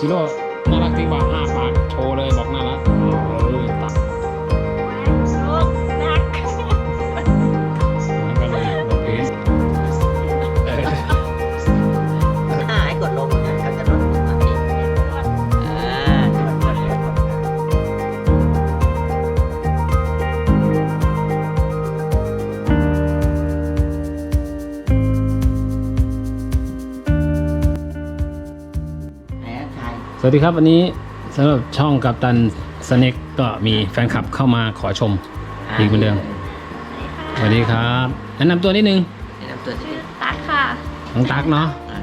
ชิโร่น่ารั สวัสดีครับวันนี้สำหรับช่องกัปตันสเน็กก็มีแฟนคลับเข้ามาขอชมอีกเหมือนเดิมสวัสดีครับแนะนำตัวนิดนึงแนะนำตัวนิดชื่อนึงตั๊กค่ะ น้องตั๊กเนาะอ่า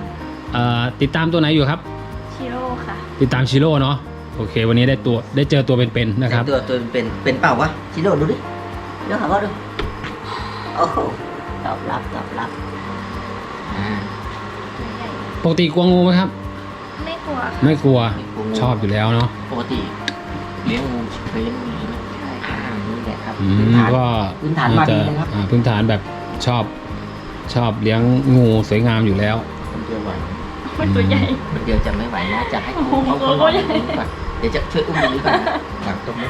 เอ่อติดตามตัวไหนอยู่ครับ ชิโร่ค่ะ ติดตามชิโร่เนาะโอเค วันนี้ได้ตัวได้เจอตัวเป็นๆนะครับ ตัวตัวเป็นเป็นเปล่าวะชิโร่ดูดิเดี๋ยวหาว่าดูโอ้โหตอบรับตอบรับอ่าปกติกลัวงูไหมครับไม่ กลัวไม่กลัวไม่กลัวงูชอบอยู่แล้วเนาะปกติเลี้ยงงูเคยเลี้ยงงูใช่ไหมใช่อ่านี่แหละครับอืพื้นมฐานก็พื้นฐานมาดีนะครับอ่าพื้นฐานแบบชอบชอบเลี้ยงงูสวยงามอยู่แล้วคนเดียวไหวมันตัวใหญ่คนเดียวจะไม่ไหวนะจะให้โอ้โหเขาเขาตัวใหญ่ก่อนเดี๋ยวจะช่วยอุ้มดูก่อนนะหลังตรงนี้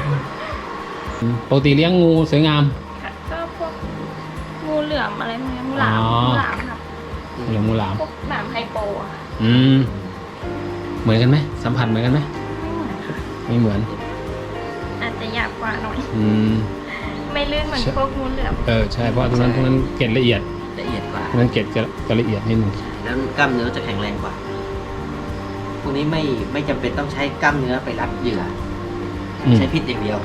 ปกติเลี้ยงงูสวยงามค่ะก็พวกงูเหลือมอะไรพวกนี้งูหลามอ๋องูหลามค่ะเลี้ยงงูหลามพวกหลามไฮโปอะค่ะอืม เหมือนกันไหมสัมผัสเหมือนกันไหมไม่เหมือนค่ะไม่เหมือน อาจจะหยาบกว่าหน่อยอืม ไม่ลื่นเหมือนใช่พวกงูเหลือมเออใช่เพราะตรงนั้นตรงนั้นเกล็ดละเอียดละเอียดกว่า ตรงนั้นเกล็ดจะจะละเอียดนิดนึงแล้วกล้ามเนื้อจะแข็งแรงกว่า พวกนี้ไม่ไม่จำเป็นต้องใช้กล้ามเนื้อไปรับเหยื่ออืมใช้พิษอย่างเดียว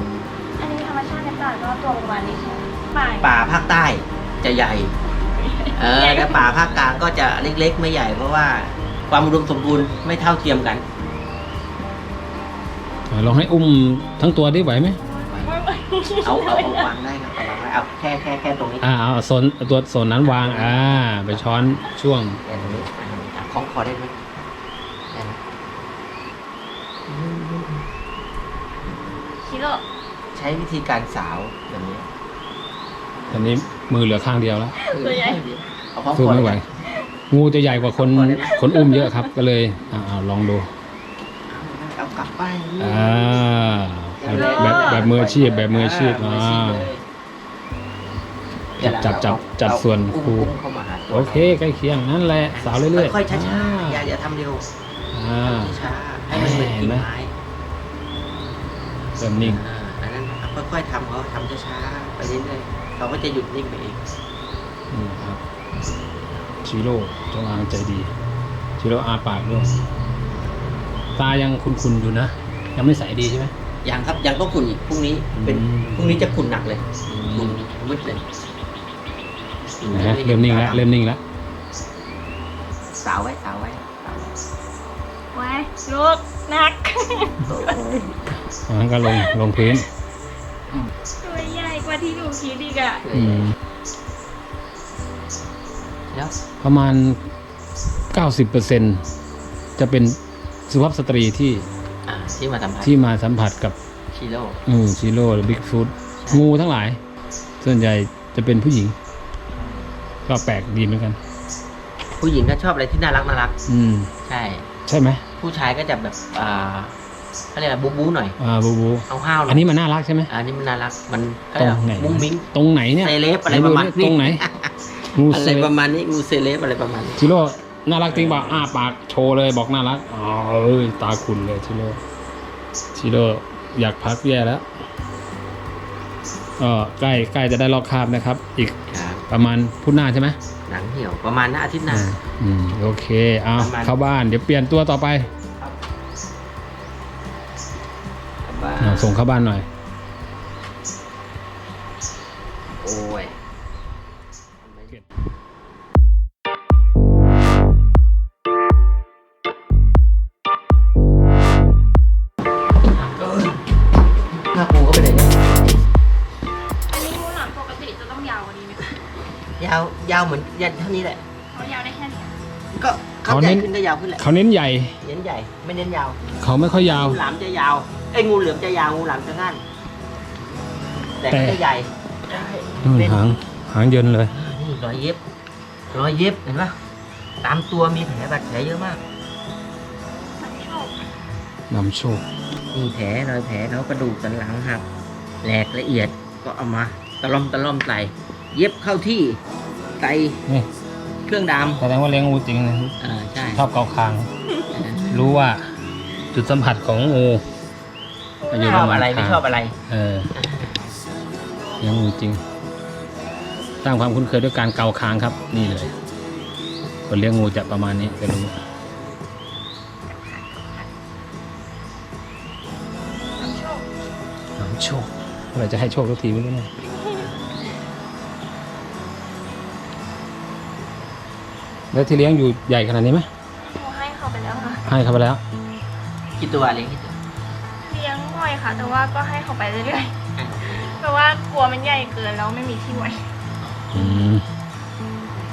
อันนี้ธรรมชาติในป่าก็ตัวประมาณนี้ใช่ไหมป่าป่าภาคใต้จะใหญ่ เออแต่ป่าภาคกลางก็จะเล็กๆ ไม่ใหญ่เพราะว่า ความอุดมสมบูรณ์ไม่เท่าเทียมกันอ่าลองให้อุ้มทั้งตัวได้ไหวไหมไม่ไหวเอาเอาเอาวางได้ครับเอาวางได้เอาแค่แค่แค่ตรงนี้อ่าเอาโซนตัวโซนนั้นวางอ่าไปช้อนช่วง แค่ตรงนี้อะคล้องคอได้ไหมได้ไหมชิโร่ใช้วิธีการสาวแบบนี้ตอนนี้มือเหลือข้างเดียวแล้ว ตัวใหญ่ เอาคล้องสู้คอไม่ไหว งูจะใหญ่กว่าคนคนอุ้มเยอะครับ ก็เลยอ่าเอาลองดูเอากลับไปอ่าแบบแบบมืออาชีพแบบมืออาชีพอ่าจับจับจับส่วนครูอุ้มเข้ามาหาตัวโอเคใกล้เคียงนั่นแหละสาวเรื่อยๆค่อยๆช้าอ่ๆอย่าอย่าทำเร็วอ่าช้าๆให้มันเป็นกิ่งไม้เริ่มนิ่งอ่าอันนั้นค่อยๆทำเขาทำช้าๆไปเรื่อยๆเขาก็จะหยุดนิ่งไปเองนี่ครับ ชิโร่จงอางใจดี ชิโร่อาปากด้วยตายังคุนๆอยู่นะ ยังไม่ใสดีใช่ไหมยังครับยังต้องขุ่นอีกพรุ่งนี้เป็นพรุ่งนี้จะขุ่นหนักเลยขุ่นมืดเลยนะฮะเริ่มนิ่งแล้วเริ่มนิ่งแล้วสาวไว้สาวไว้ไว้ลูกหนักมันก็ลงลงพื้นตัวใหญ่กว่าที่หนูคิดอีกอะ ประมาณ 90%จะเป็นสุภาพสตรีที่อ่าที่มาทำพันที่มาสัมผัสกับชิโร่อืมชิโร่หรือบิ๊กฟุตใช่งูทั้งหลาย ส่วนใหญ่จะเป็นผู้หญิง ก็แปลกดีเหมือนกัน ผู้หญิงก็ชอบอะไรที่น่ารักน่ารัก อืม ใช่ ใช่ไหมผู้ชายก็จะแบบอ่าเขาเรียกอะไรบู๊บู๊หน่อยอ่าบูบูเอาห้าวๆหน่อัอนยนี้มันน่ารักใช่ไหมอันนี้มันน่ารักมันเขาตรเรียกงไหนมุ้งมิ้งตรงไหนเนี่ยเซเลบอะไรประมาณไหนดูดินี้ตรงไหน งูอะเซไรเลปบระมาณนี้งูเซเลบอะไรประมาณนี้ชิโร่น่ารักจริงเปล่าอ้าปากโชว์เลยบอกน่ารักอ๋อเอ้ยตาคุณเลยชิโร่ชิโร่อยากพักแย่แล้วก็ใกล้ใกล้จะได้ลอกคราบนะครับ อีกครับประมาณพุธหน้าใช่ไหมหนังเหี่ยวประมาณหน้าอาทิตย์หน้า อืมโอเคเอาประมาณ เข้าบ้านเดี๋ยวเปลี่ยนตัวต่อไปบ้าเอาส่งเข้าบ้านหน่อย โอ้ย ยาวเหมือนยันเท่านี้แหละเขายาวได้แค่นี้ก็เขาเขาใหญ่เน้นขึ้นก็ยาวขึ้นแหละเขาเน้นใหญ่ เน้นใหญ่ ไม่เน้นยาว เขาไม่ค่อยยาวงูหลามจะยาวไอ้ยงูเหลือมจะยาวงูหลามจะสั้นแต่ก็แต่จะใหญ่นู่นเป็นหางหางเยินเลยอ่านี่รอยเย็บรอยเย็บเห็นปะตามตัวมีแผลบาดแผลเยอะมากมันโชคนำโชคมีแผลรอยแผลแล้วกระดูกสันหลังหักแหลกละเอียดก็เอามาตะล่อมตะล่อมใส่เย็บเข้าที่ ใส่นี่เครื่องดแสดงว่าเลี้ยงงูจริงนะำอ่าใช่ชอบเกาคาง รู้ว่าจุดสัมผัสของงูมันอยู่ชอบอะไรไม่ชอบอะไร เออเลี้ยงงูจริง สร้างความคุ้นเคยด้วยการเกาคางครับ นี่เลยคนเลี้ยงงูจะประมาณนี้จะรู้นำโชคนำโชคเมื่อไหรจะให้โชคทุกทีไม่รู้เนี่ย แล้วที่เลี้ยงอยู่ใหญ่ขนาดนี้ไหมหนูให้เขาไปแล้วค่ะ ให้เขาไปแล้ว กี่ตัวเลี้ยงกี่ตัวเลี้ยงบ่อยค่ะ แต่ว่าก็ให้เขาไปเรื่อยๆเพราะว่ากลัวมันใหญ่เกินแล้วไม่มีที่ไว้อืม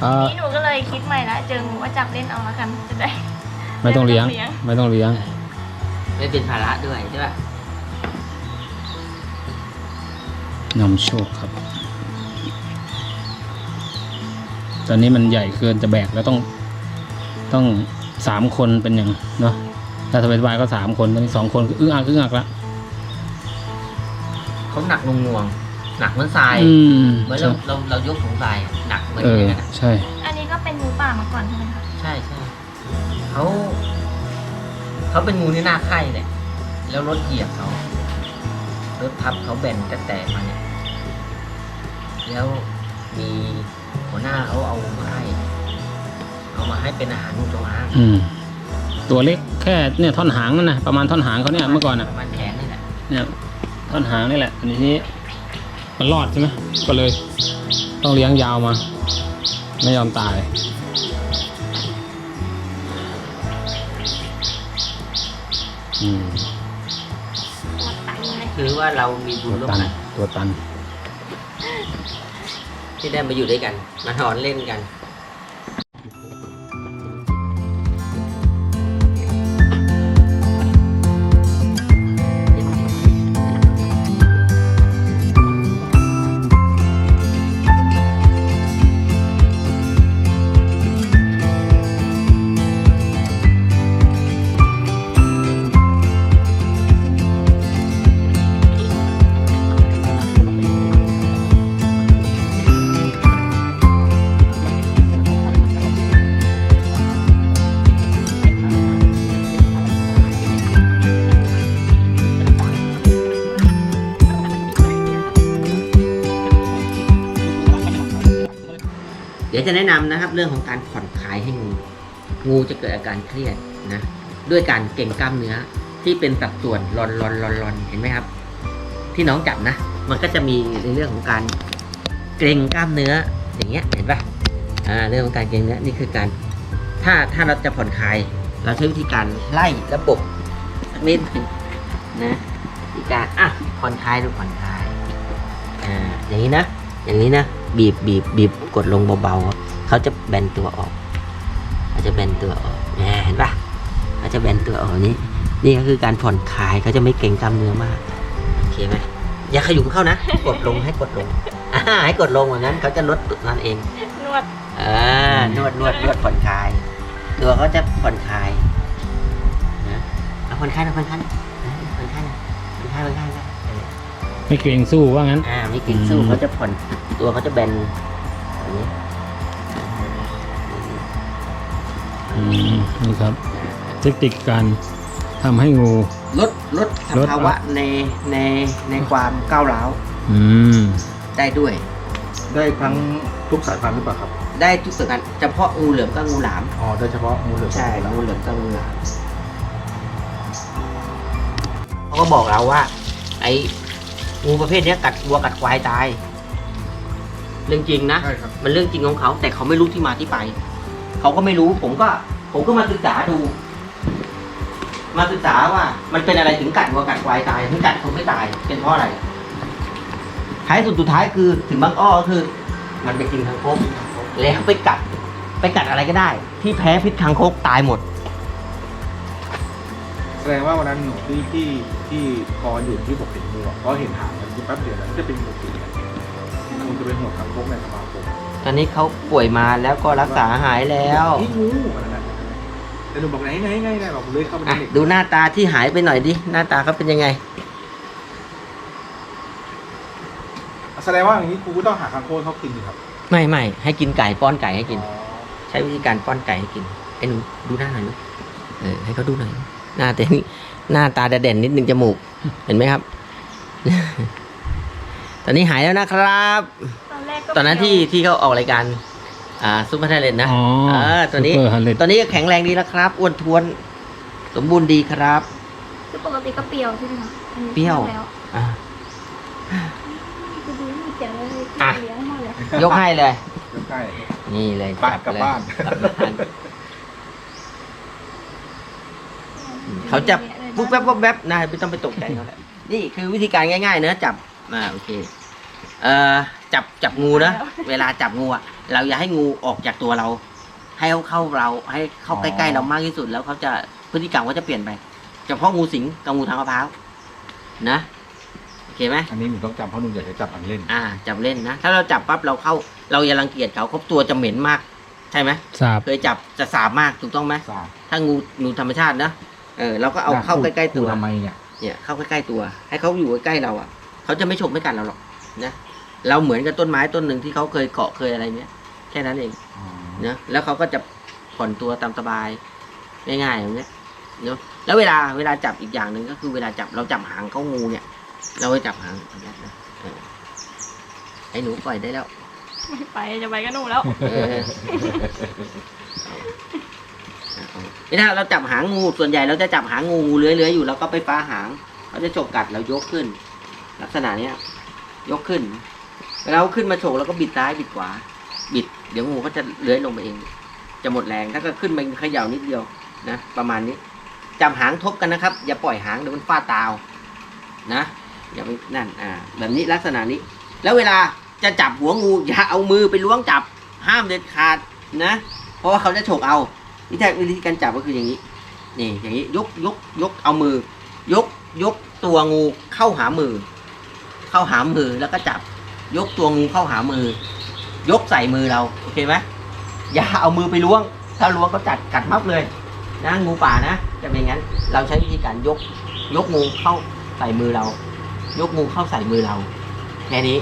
เอ่อนี่หนูก็เลยคิดใหม่ละเจองูก็จับเล่นเอาละกันจะได้ ไม่ต้องเลี้ยง ไม่ต้องเลี้ยง ไม่เป็นภาระด้วยใช่ป่ะนำโชคครับ ตอนนี้มันใหญ่เกินจะแบกแล้วต้องต้องสามคนเป็นอย่างเนาะถ้าสบายๆก็สามคนตอนนี้สองคนก็อึ้งอักอึ้งอักละเขาหนักงวงๆหนักเหมือนทรายอืมเหมือนเราเราเรายกถุงทรายอะหนักเหมือนเอออย่างนั้นอะใช่ อันนี้ก็เป็นงูป่ามาก่อนใช่ไหมคะใช่ใช่เขาเขาเป็นงูที่น่าไข่เนี่ยแล้วรถเหยียบเขารถทับเขาแบนแต่แตกมาเนี่ย แล้วมี หัวหน้าเขาเอามาให้ เอามาให้เป็นอาหารงูจงอางอืม ตัวเล็กแค่เนี่ยท่อนหางนั่นนะประมาณท่อนหางเขาเนี่ยเมื่อก่อนอะ ประมาณแขนนี่แหละเนี่ยท่อนหางนี่แหละอันนี้มันรอดใช่ไหมก็เลย ต้องเลี้ยงยาวมา ไม่ยอมตาย อืมตัวตันเลยคือว่าเรามีบุตัญวร่วมตัน กัน ตัวตัน ที่ได้มาอยู่ด้วยกัน มานอนเล่นกัน จะแนะนำนะครับ เรื่องของการผ่อนคลายให้งู งูจะเกิดอาการเครียดนะด้วยการเก่งกล้ามเนื้อที่เป็นสัดส่วนรอนรอนรอนรอนเห็นไหมครับ ที่น้องจับนะ มันก็จะมีในเรื่องของการเกรงกล้ามเนื้ออย่างเงี้ยเห็นปะอ่าเรื่องของการเกรงเนื้อนี่คือการ ถ้าถ้าเราจะผ่อนคลายเราใช้วิธีการไล่ระบบสักนิดหนึ่งนะวิธีการอะผ่อนคลายดูผ่อนคลายอ่าอย่างนี้นะ อย่างนี้นะ บีบบีบบีบกดลงเบาๆเขาจะแบนตัวออกเขาจะแบนตัวออกแหมเห็นปะเขาจะแบนตัวออกนี่นี่ก็คือการผ่อนคลายเขาจะไม่เกร็งกล้ามเนื้อมากโอเคไหมอย่าขยุมเข้านะ กดลงให้กดลงอ่าให้กดลงอย่างนั้นเขาจะลดนั่นเองนวดอ่านวดนวดนวดผ่อนคลาย ตัวเขาจะผ่อนคลายนะเอาผ่อนคลายหนะผ่อนคลายหน่อยนะผ่อนคลายหน่อยผ่อนคลายผ่อนคลาย ไม่เกรงสู้ว่างั้น อ่าไม่กินสู้อืม เขาจะผ่อนตัวเขาจะแบนอย่างนี้อืมนี่ครับ เทคนิคการทำให้งู ลดลดสลด ภาวะในในในความก้าวร้าวอืม ได้ด้วย ได้ทั้งทุกสายพันธุ์หรือเปล่าครับ ได้ทุกส่วนกันเฉพาะงูเหลือมกับงูหลาม อ๋อได้เฉพาะงูเหลือมใช่แล้วงูเหลือมกับงูหลามเขาก็บอกเราว่า ไอ้ งูประเภทเนี้ยกัดวัวกัดควายตาย เรื่องจริงนะ ใช่ครับ มันเรื่องจริงของเขา แต่เขาไม่รู้ที่มาที่ไป เขาก็ไม่รู้ ผมก็ ผมก็มาศึกษาดู มาศึกษาว่า มันเป็นอะไรถึงกัดวัวกัดควายตายถึงกัดคนไม่ตาย เป็นเพราะอะไรท้ายสุดสุดท้ายคือถึงบางอ้อก็คือ มันไปกินคางคกแล้วไปกัด ไปกัดอะไรก็ได้ ที่แพ้พิษคางคกตายหมด แสดงว่าวันนั้นหนูที่ที่ ที่คออยู่ที่ผมเห็นงูอะเพราะเห็นหางมันคือแป๊บเดียวแล้วจะเป็นงูสีงูจะเป็นหัวคางคกในสมาคมตอนนี้เขาป่วยมาแล้วก็รักษาหายแล้วนี่งูอันนั้นนะแต่หนูบอกไหนไงไงไงบอกเลยเข้าไปในอะเน็ตดูหน้าตาที่หายไปหน่อยดิ หน้าตาเขาเป็นยังไง แสดงว่าอย่างนี้ครูก็ต้องหาคางโค้งเขากินสิครับไม่ไม่ให้กินไก่ป้อนไก่ให้กิน อ๋อใช้วิธีการป้อนไก่ให้กินไอ้หนูดูหน้าหน่อยลูกเออให้เขาดูหน่อย หน้าแต่นี่ หน้าตาเด่นๆนิดนึงจมูก เห็นไหมครับ ตอนนี้หายแล้วนะครับ ตอนแรกก็ตอนนั้นที่ที่เขาออกรายการ อ่าซุปเปอร์ไทยเลนนะอ๋อเออตัวนี้ซูเปอร์ฮันเลดตอนนี้ก็แข็งแรงดีแล้วครับอ้วนท้วน สมบูรณ์ดีครับ คือปกติก็เปรี้ยวใช่ไหมคะอันนี้เปรี้ยว แล้วอะ คือดูมีเจ๋งเลยอะ เลี้ยงมาเลยยกให้เลย ใกล้ นี่เลยไปกลับเลยบ้าน กลับบ้านเขาจะ ปุ๊บแป๊บปุ๊บแป๊บนะไม่ต้องไปตกใจเขาแหละนี่คือวิธีการง่ายๆเนอะจับอ่าโอเคเอ่อจับจับงูนะเวลาจับงูอะเราอย่าให้งูออกจากตัวเรา ให้เขาเข้าเราให้เข้าใกล้ๆเรามากที่สุด แล้วเขาจะพฤติกรรมเขาจะเปลี่ยนไปเฉพาะงูสิงกับงูทางมะพร้าวนะโอเคไหมอันนี้หนูต้องจำเพราะหนูอยากจะจับอันเล่น อ่า จับเล่นนะถ้าเราจับปั๊บเราเข้า เราอย่ารังเกียจเขาเขาตัวจะเหม็นมาก ใช่ไหมสาบเคยจับจะสาบมากถูกต้องไหมสาบ ถ้างูงูธรรมชาตินะ เออเราก็เอาเข้าใกล้ๆตัวทำไมเนี่ยเนี่ยเข้าใกล้ๆตัว ให้เขาอยู่ใกล้ๆเราอะเขาจะไม่ฉกไม่กัดเราหรอกนะเราเหมือนกับต้นไม้ต้นหนึ่งที่เขาเคยเกาะเคยอะไรเนี้ยแค่นั้นเองอ๋อนะแล้วเขาก็จะผ่อนตัวตามสบายง่ายๆอย่างเนี้ยเนาะแล้วเวลาเวลาจับอีกอย่างหนึ่งก็คือเวลาจับเราจับหางเขางูเนี่ย เราไปจับหางอย่างเงี้ยนะเออไอ้หนูปล่อยได้แล้ว ไม่ไปจะไปก็หนูแล้วเออ นี่ถ้าเราจับหางงูส่วนใหญ่เราจะจับหางงูงูเลื้อยๆอยู่เราก็ไปฟ้าหางเขาจะฉกกัดเรายกขึ้น ลักษณะเนี้ย ยกขึ้นเวลาเขาขึ้นมาฉกเราก็บิดซ้ายบิดขวา บิด เดี๋ยวงูก็จะเลื้อยลงไปเอง จะหมดแรงถ้าก็ขึ้นมาเขย่านิดเดียวนะประมาณนี้จับหางทบกันนะครับ อย่าปล่อยหางเดี๋ยวมันฟาดตาวนะอย่าไปนั่นอ่าแบบนี้ลักษณะนี้ แล้วเวลาจะจับหัวงูอย่าเอามือไปล้วงจับห้ามเด็ดขาดนะ เพราะว่าเขาจะฉกเอา วิธีวิธีการจับก็คืออย่างนี้ นี่อย่างนี้ยกยกยกเอามือ ยกยกตัวงูเข้าหามือ เข้าหามือแล้วก็จับ ยกตัวงูเข้าหามือ ยกใส่มือเราโอเคไหมอย่าเอามือไปล้วง ถ้าล้วงก็จัดกัดมับเลยนะงูป่านะจะเป็นอย่างนั้น เราใช้วิธีการยกยกงูเข้าใส่มือเรา ยกงูเข้าใส่มือเราแค่นี้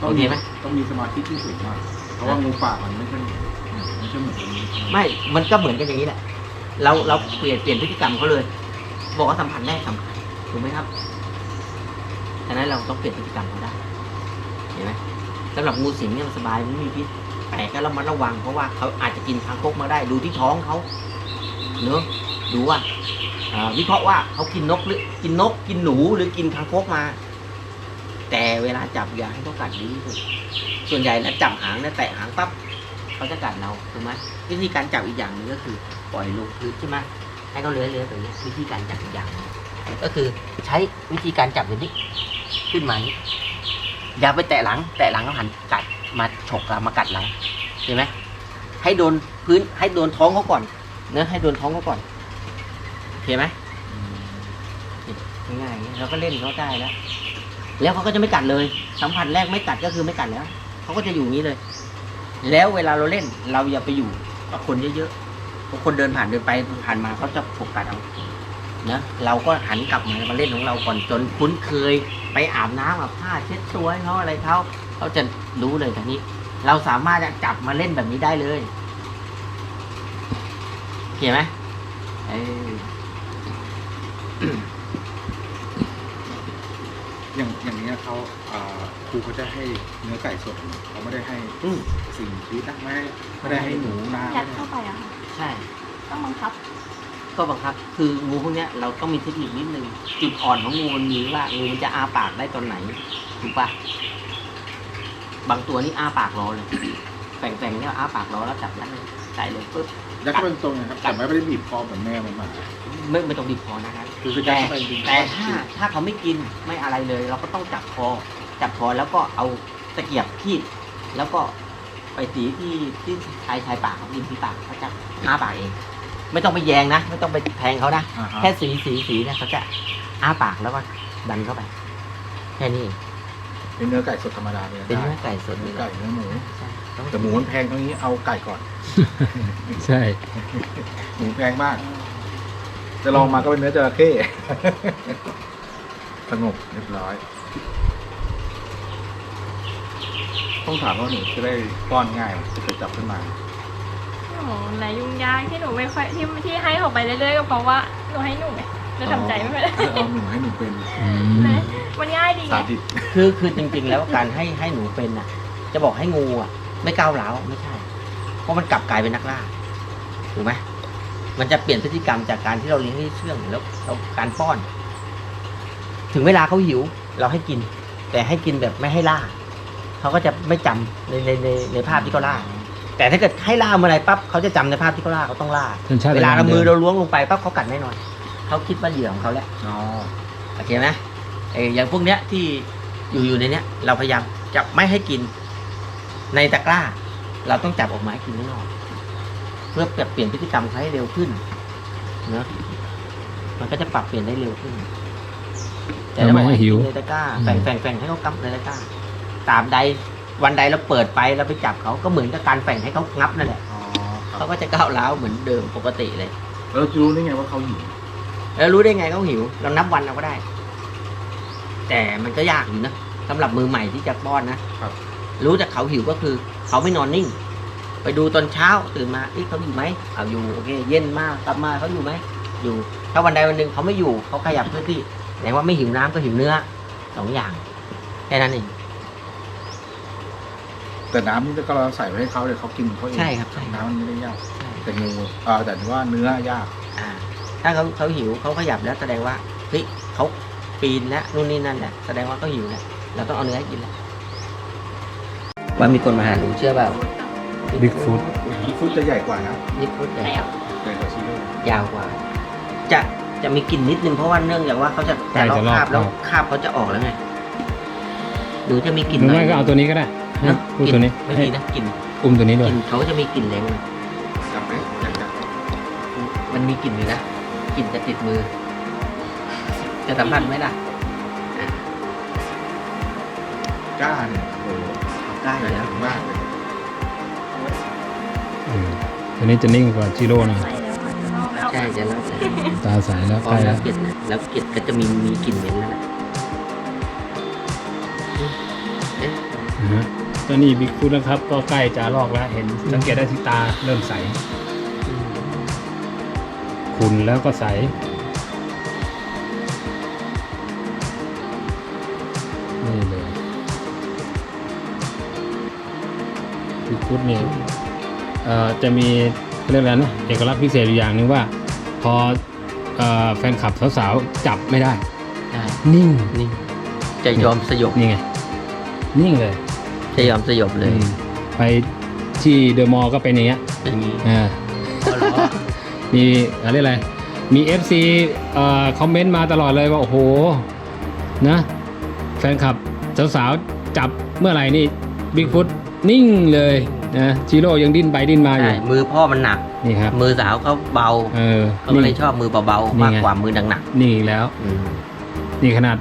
ต้องโอเคมีไหมต้องมีสมาธิที่สูงมากเพราะว่างูป่ามันไม่ใช่ ไม่ใช่เหมือนงูไม่ มันก็เหมือนกันอย่างนี้แหละ เราเราเปลี่ยนเปลี่ยนพฤติกรรมเขาเลย บอกว่าสัมผัสแรกสำคัญถูกไหมครับฉะนั้นเราต้องเปลี่ยนพฤติกรรมเขาได้ เห็นไหมสำหรับงูสิงเนี่ยมันสบายมันไม่มีพิษ แต่ก็เรามาระวังเพราะว่าเขาอาจจะกินทางคกมาได้ ดูที่ท้องเขาเนอะดูว่าอ่าวิเคราะห์ว่าเขากินนกหรือกินนกกินหนูหรือกินทางคกมา แต่เวลาจับอย่าให้เขากัดดีที่สุดส่วนใหญ่แล้วจับหางเนี่ยแตะหางปั๊บ เขาจะกัดเราถูกไหมวิธีการจับอีกอย่างนึงก็คือปล่อยลงพื้นใช่ไหมให้เขาเลื้อยเลื้อยแบบนี้วิธีการจับอีกอย่างก็คือใช้วิธีการจับแบบนี้ ขึ้นมาอย่างนี้อย่าไปแตะหลัง แตะหลังแล้วหันกัดมาฉกเรามากัดเราเห็นไหมให้โดนพื้นให้โดนท้องเขาก่อนเนอะให้โดนท้องเขาก่อนโอเคไหมง่ายๆเราก็เล่นเขาได้แล้วแล้วเขาก็จะไม่กัดเลย สัมผัสแรกไม่กัดก็คือไม่กัดแล้วเขาก็จะอยู่นี้เลย แล้วเวลาเราเล่นเราอย่าไปอยู่กับคนเยอะๆพคนเดินผ่านเดินไปผ่านมาเขาจะโฟกัสเอานะเราก็หันกลับมามาเล่นของเราก่อนจนคุ้นเคยไปอาบน้ำอาบผ้าเช็ดตัวให้เขาอะไรเขาเขาจะรู้เลยทีนี้ เราสามารถจะจับมาเล่นแบบนี้ได้เลยเห็นไหมเออ อย่างอย่าง เนี้ยเขาอ่าครูเขาจะให้เนื้อไก่สดเขาไม่ได้ให้อืม สิ่งชีวิตนะไม่ได้ไม่ได้ให้หนูนายัดเข้าไปอะค่ะใช่ ต้องบังคับก็บังคับ คืองูพวกเนี้ยเราต้องมีเทคนิคนิดนึง จุดอ่อนของงูมันมีว่างูมันจะอ้าปากได้ตอนไหน ถูกปะบางตัวนี่อ้าปากรอเลย แฝงๆเนี่ยอ้าปากรอแล้วจับยัดเลยใส่เลยปุ๊บ แล้วก็เป็นตรงนะครับแต่ไม่ได้บีบคอเหมือนแม่มันมา ไม่ไม่ต้องบีบคอนะครับคือจะแต่เข้าไปจริงๆแต่ถ้าถ้าเขาไม่กินไม่อะไรเลย เราก็ต้องจับคอ จับคอแล้วก็เอาตะเกียบคีบแล้วก็ไปสีที่ที่ชายชายปากเขาริมที่ปากเขาจะอ้าปากเอง ไม่ต้องไปแยงนะ ไม่ต้องไปแทงเขานะ อ่าฮะ แค่สีสีสีเนี่ยเขาจะอ้าปากแล้วก็ดันเข้าไป แค่นี้เอง เป็นเนื้อไก่สดธรรมดาเลยเป็นเนื้อไก่สดเนื้นี่อแหละไก่เนื้อหมูใช่แต่หมูมันแพงตรงนี้เอาไก่ก่อน ใช่ หมูแพงมาก จะลองมาก็เป็นเนื้อจระเข้สงบเรียบร้อย ต้องถามว่าหนูจะได้ป้อนง่ายจะไปจับขึ้นมาโอ้โหหลายยุ่งยากที่หนูไม่ค่อยที่ที่ให้เขาไปเรื่อยๆก็เพราะว่าหนูให้หนูไง แล้วทำใจไม่ได้เออเอาหนูให้หนูเป็นอืมเลยมันง่ายดีไงสาธิต คือคือจริง ๆ แล้วการให้ให้หนูเป็นอะ จะบอกให้งูอะ ไม่ก้าวร้าวไม่ใช่ เพราะมันกลับกลายเป็นนักล่าถูกไหมมันจะเปลี่ยนพฤติกรรมจากการที่เราเลี้ยงให้เชื่องแล้วเราการป้อน ถึงเวลาเขาหิว เราให้กิน แต่ให้กินแบบไม่ให้ล่าเขาก็จะไม่จำในในในในภาพที่เขาล่า แต่ถ้าเกิดให้ล่าเมื่อไหรปั๊บเขาจะจำในภาพที่เขาล่าเขาต้องล่า สัญชาตเวลาญเราณมือดิเราล้วงลงไปปั๊บเขากัดแน่นอน เขาคิดว่าเหยื่อของเขาแล้วอ๋อโอเคไหมเอออย่างพวกเนี้ยที่อยู่อยู่ในเนี้ย เราพยายามจับไม่ให้กินในตะกร้า เราต้องจับออกมาให้กินข้างนอกเพื่อปรับเปลี่ยนพฤติกรรมเขาให้เร็วขึ้นเนอะมันก็จะปรับเปลี่ยนได้เร็วขึ้นเราไม่ให้หิวในตะกร้าแฝงแฝงแฝงให้เขากำในตะกร้าตามใดวันใดเราเปิดไปเราไปจับเขาก็เหมือนกับการแฝงให้เขางับนั่นแหละอ๋อครัเขาบก็จะก้าวร้าวเหมือนเดิมปกติเลยแล้วเราจะรู้ได้ไงว่าเขาหิว แล้วรู้ได้ไงเขาหิว เรานับวันเราก็ได้ แต่มันก็ยากอยู่นะสำหรับมือใหม่ที่จะป้อนนะครับ รู้จากเขาหิวก็คือ เขาไม่นอนนิ่ง ไปดูตอนเช้าตื่นมาเอ๊ะเขาอยู่ไหมเอาอยู่โอเค เย็นมากกลับมาเขาอยู่ไหมอยู่ ถ้าวันใดวันหนึ่งเขาไม่อยู่เขาขยับพื้นที่แสดงว่าไม่หิวน้ำก็หิวเนื้อสองอย่างแค่นั้นเองแต่น้ำนี่ก็เราใส่ไว้ให้เขาเดี๋ยวเขากินเขาเองใช่ครับใช่น้ำมันไม่ได้ยากใช่แต่งูเอ่าแต่ว่าเนื้อยากอ่า ถ้าเขาเขาหิวเขาขยับแล้วแสดงว่าเฮ้ยเขาปีนแล้วนู่นนี่นั่นแหละแสดงว่าเขาหิวแล้วเราต้องเอาเนื้อให้กินแล้วว่ามีคนมาหาหนูเชื่อเปล่า Bigfoot อีฟุตจะใหญ่กว่านะบิ๊กฟุตใหญ่แล้วใหญ่กว่าชิโร่ยาวกว่า จะจะมีกลิ่นนิดนึงเพราะว่าเนื่องจากว่าเขาจะใกล้จะลอกจะลอกคราบแล้วคราบคราบเขาจะออกแล้วไงหนูจะมีกลิ่นหรือหน่ไม่อยก็เอาตัวนี้ก็ได้ให้นะพูดกลิ่ตัวนี้ไม่ให้มีนะกลิ่นอุ้มตัวนี้กด้วยลิ่นเขาจะมีกลิ่นแรงหน่อยจับไหมอยากจับมันมีกลิ่นอยู่นะ กลิ่นจะติดมือ จะสัมผัสไหมล่ะกล้าเนี่ยโอ้โหกล้าอยู่แล้วมากเลยเออตัวนี้จะนิ่งกว่าจิโร่หนะใส่แล้วค่ะจะลอกแล้วใช่จะแล้วแต่ตาใสแล้วพอใกล้แล้แล้ววเกล็ดนะแล้วเกล็ดก็จะมีมีกลิ่นเหม็นแล้วนะเอ๊ะนะฮะตัวนี้บิ๊กฟุตนะครับ ก็ใกล้จะลอกแล้ว เห็นสังเกตได้ที่ตาเริ่มใสอืม ขุ่นแล้วก็ใส นี่เลยบิ๊กฟุตนี่เอ่อจะมีเรื่องอะไรนะเอกลักษณ์พิเศษอยู่อย่างหนึงว่าพอเอ่อแฟนคลับสาวๆจับไม่ได้ใช่นิ่งนี่จะยอมสยบนี่ไง นิ่งเลย จะยอมสยบเลยอืมไปที่เดอะมอลล์ก็เป็นอย่างเงี้ยเป็นอย่างนี้อ่าพอล้อ มีอะไรอะไรมี FC เอ่อคอมเมนต์มาตลอดเลยว่า โอ้โหนะแฟนคลับสาวๆจับเมื่อไหร่นี่บิ๊กฟุตนิ่งเลยนะจิโร่ยังดิ้นไปดิ้นมาอยู่ ใช่มือพ่อมันหนัก นี่ครับ มือสาวเขาเบาเออเขาก็เลยชอบมือเบานี่ๆมากไง กว่ามือหนักนี่อีกแล้ว ๆอืมนี่ขนาด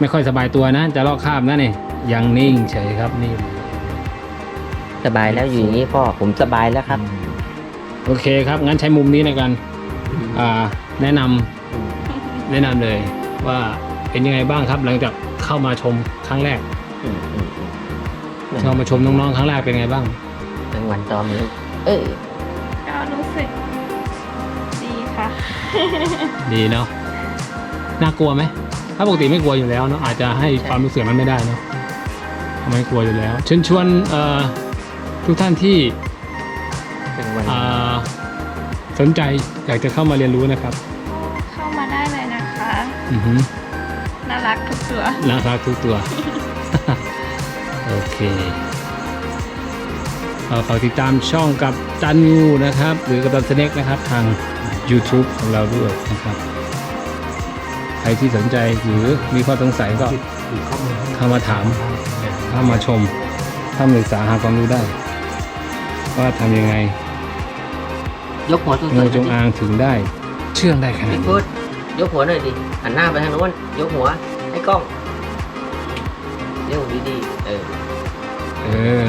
ไม่ค่อยสบายตัวนะ จะลอกคราบนะนี่ยังนิ่งเฉยครับนี่ สบายแล้วอยู่อย่างนี้พ่อผมสบายแล้วครับ โอเคครับ งั้นใช้มุมนี้ในการอ่าแนะนำแนะนำเลยว่าเป็นยังไงบ้างครับ หลังจากเข้ามาชมครั้งแรกอืมอืมอืมเข้ามาชมน้องๆครั้งแรกเป็นไงบ้างรางวัลตอมนี้เออก็รู้สึกดีค่ะ ดีเนาะน่ากลัวไหมถ้าปกติไม่กลัวอยู่แล้วเนาะอาจจะให้ความรู้สึกมันไม่ได้เนาะไม่กลัวอยู่แล้วเชิญชวนเอ่อทุกท่านที่เป็นวันอ่า สนใจอยากจะเข้ามาเรียนรู้นะครับ เข้ามาได้เลยนะคะอือฮึน่ารักทุกตัวน่ารักทุกตัว โอเคเอ่อฝากติดตามช่องกับจันงูนะครับ หรือกับตันสเน็กนะครับ ทาง YouTube ของเราด้วยนะครับ ใครที่สนใจหรือมีข้อสงสัยก็เข้ามาถาม เข้ามาชมเข้ามาศึกษาหาความรู้ได้ ว่าทำยังไง ยกหัวสูงๆงูจงหน่อางถึงได้ เชื่องได้ขอยนาสิดพี่นี้พุทธยกหัวหน่อยดิหันหน้าไปทางโน้นยกหัวให้กล้องเร็วดีๆเออเออ